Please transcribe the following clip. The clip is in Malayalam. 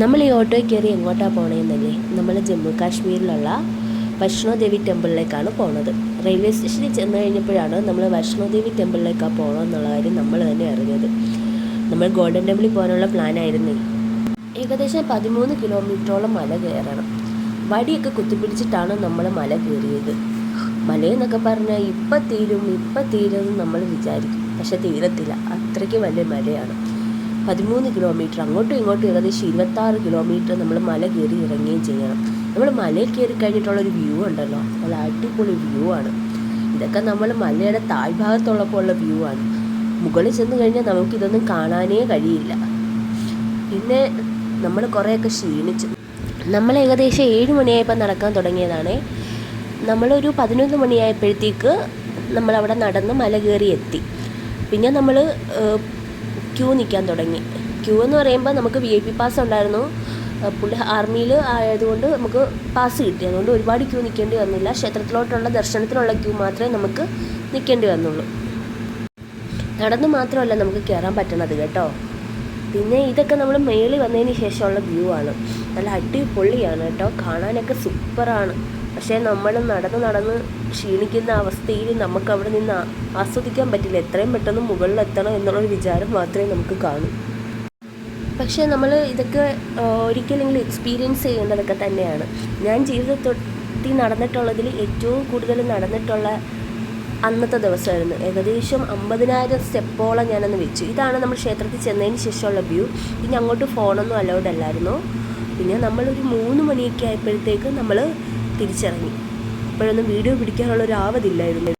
നമ്മൾ ഈ ഓട്ടോയിൽ കയറി എങ്ങോട്ടാണ് പോണേന്നല്ലേ? നമ്മൾ ജമ്മു കാശ്മീരിലുള്ള വൈഷ്ണോദേവി ടെമ്പിളിലേക്കാണ് പോണത്. റെയിൽവേ സ്റ്റേഷനിൽ ചെന്ന് കഴിഞ്ഞപ്പോഴാണ് നമ്മൾ വൈഷ്ണോദേവി ടെമ്പിളിലേക്കാണ് പോകണമെന്നുള്ള കാര്യം നമ്മൾ തന്നെ അറിഞ്ഞത്. നമ്മൾ ഗോൾഡൻ ടെമ്പിളിൽ പോകാനുള്ള പ്ലാൻ ആയിരുന്നു ഏകദേശം പതിമൂന്ന് കിലോമീറ്ററോളം മല കയറണം. വടിയൊക്കെ കുത്തിപ്പിടിച്ചിട്ടാണ് നമ്മൾ മല കയറിയത്. മലയെന്നൊക്കെ പറഞ്ഞാൽ ഇപ്പം തീരും ഇപ്പം തീരും നമ്മൾ വിചാരിക്കും. പക്ഷെ തീരത്തില്ല. അത്രയ്ക്ക് വലിയ മലയാണ്. പതിമൂന്ന് കിലോമീറ്റർ അങ്ങോട്ടും ഇങ്ങോട്ടും ഏകദേശം ഇരുപത്താറ് കിലോമീറ്റർ നമ്മൾ മല കയറി ഇറങ്ങുകയും ചെയ്യണം. നമ്മൾ മലയിൽ കയറി കഴിഞ്ഞിട്ടുള്ളൊരു വ്യൂ ഉണ്ടല്ലോ. നല്ല അടിപൊളി വ്യൂ ആണ്. ഇതൊക്കെ നമ്മൾ മലയുടെ താഴ്ഭാഗത്തുള്ളപ്പോൾ ഉള്ള വ്യൂ ആണ്. മുകളിൽ ചെന്ന് കഴിഞ്ഞാൽ നമുക്കിതൊന്നും കാണാനേ കഴിയില്ല. പിന്നെ നമ്മൾ കുറേയൊക്കെ ക്ഷീണിച്ചു. നമ്മൾ ഏകദേശം ഏഴ് മണിയായപ്പോൾ നടക്കാൻ തുടങ്ങിയതാണ്. നമ്മളൊരു പതിനൊന്ന് മണിയായപ്പോഴത്തേക്ക് നമ്മളവിടെ നടന്ന് മല കയറി എത്തി. പിന്നെ നമ്മൾ ക്യൂ നിൽക്കാൻ തുടങ്ങി. ക്യൂ എന്ന് പറയുമ്പോൾ നമുക്ക് വി ഐ പി പാസ് ഉണ്ടായിരുന്നു. പുള്ളി ആർമിയിൽ ആയതുകൊണ്ട് നമുക്ക് പാസ് കിട്ടി. അതുകൊണ്ട് ഒരുപാട് ക്യൂ നിൽക്കേണ്ടി വന്നില്ല. ക്ഷേത്രത്തിലോട്ടുള്ള ദർശനത്തിനുള്ള ക്യൂ മാത്രമേ നമുക്ക് നിൽക്കേണ്ടി വന്നുള്ളൂ. നടന്ന് മാത്രമല്ല നമുക്ക് കയറാൻ പറ്റണത് കേട്ടോ. പിന്നെ ഇതൊക്കെ നമ്മൾ മേളിൽ വന്നതിന് ശേഷമുള്ള വ്യൂ ആണ്. നല്ല അടിപൊളിയാണ് കേട്ടോ. കാണാനൊക്കെ സൂപ്പറാണ് പക്ഷേ നമ്മൾ നടന്ന് നടന്ന് ക്ഷീണിക്കുന്ന അവസ്ഥയിൽ നമുക്ക് അവിടെ നിന്ന് ആസ്വദിക്കാൻ പറ്റില്ല. എത്രയും പെട്ടെന്ന് മുകളിലെത്തണം എന്നുള്ളൊരു വിചാരം മാത്രമേ നമുക്ക് കാണൂ. പക്ഷേ നമ്മൾ ഇതൊക്കെ ഒരിക്കലെങ്കിലും എക്സ്പീരിയൻസ് ചെയ്യേണ്ടതൊക്കെ തന്നെയാണ്. ഞാൻ ജീവിതത്തിൽ നടന്നിട്ടുള്ളതിൽ ഏറ്റവും കൂടുതൽ നടന്നിട്ടുള്ള അന്നത്തെ ദിവസമായിരുന്നു. ഏകദേശം അമ്പതിനായിരം സ്റ്റെപ്പോളം ഞാനന്ന് വെച്ചു. ഇതാണ് നമ്മൾ ക്ഷേത്രത്തിൽ ചെന്നതിന് ശേഷമുള്ള വ്യൂ. പിന്നെ അങ്ങോട്ട് ഫോണൊന്നും അലൗഡ് അല്ലായിരുന്നു. പിന്നെ നമ്മളൊരു മൂന്ന് മണിയൊക്കെ ആയപ്പോഴത്തേക്ക് നമ്മൾ തിരിച്ചിറങ്ങി. അപ്പോഴൊന്നും വീഡിയോ പിടിക്കാനുള്ള ഒരു ആവതില്ലായിരുന്നു.